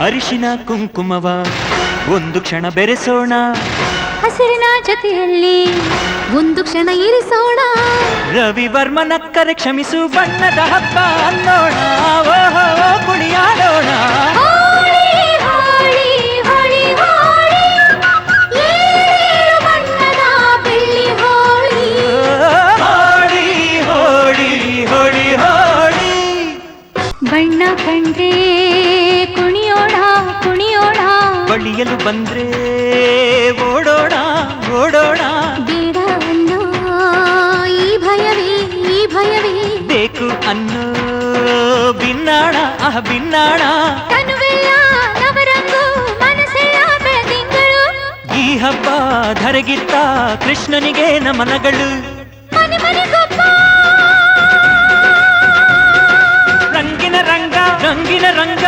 ಅರಿಶಿನ ಕುಂಕುಮವ. ಒಂದು ಕ್ಷಣ ಬೆರೆಸೋಣ. ಹಸಿರಿನ ಜೊತೆಯಲ್ಲಿ ಒಂದು ಕ್ಷಣ ಇರಿಸೋಣ. ರವಿವರ್ಮನಕ್ಕರೆ ಕ್ಷಮಿಸು ಬಣ್ಣದ ಹಬ್ಬ ಅನ್ನೋಣ. ಓಹೋ ಕುಣಿಯಾಡೋಣ. ಬಣ್ಣ ಹೋಳಿ ಬಳಿಯಲು ಬಂದ್ರೆ ಓಡೋಣ ಓಡೋಣ. ಬೇಡ ಅನ್ನೋ ಈ ಭಯವೇ ಈ ಭಯವೇ. ಬೇಕು ಅನ್ನೋ ಬಿನ್ನಾಣ ಆ ಮನಸ್ಸೆಲ್ಲ ಈ ಹಬ್ಬ ಧರೆಗಿತ್ತ ಕೃಷ್ಣನಿಗೆ ನಮನಗಳು. ಮನೆ ರಂಗಿನ ರಂಗ ರಂಗಿನ ರಂಗ.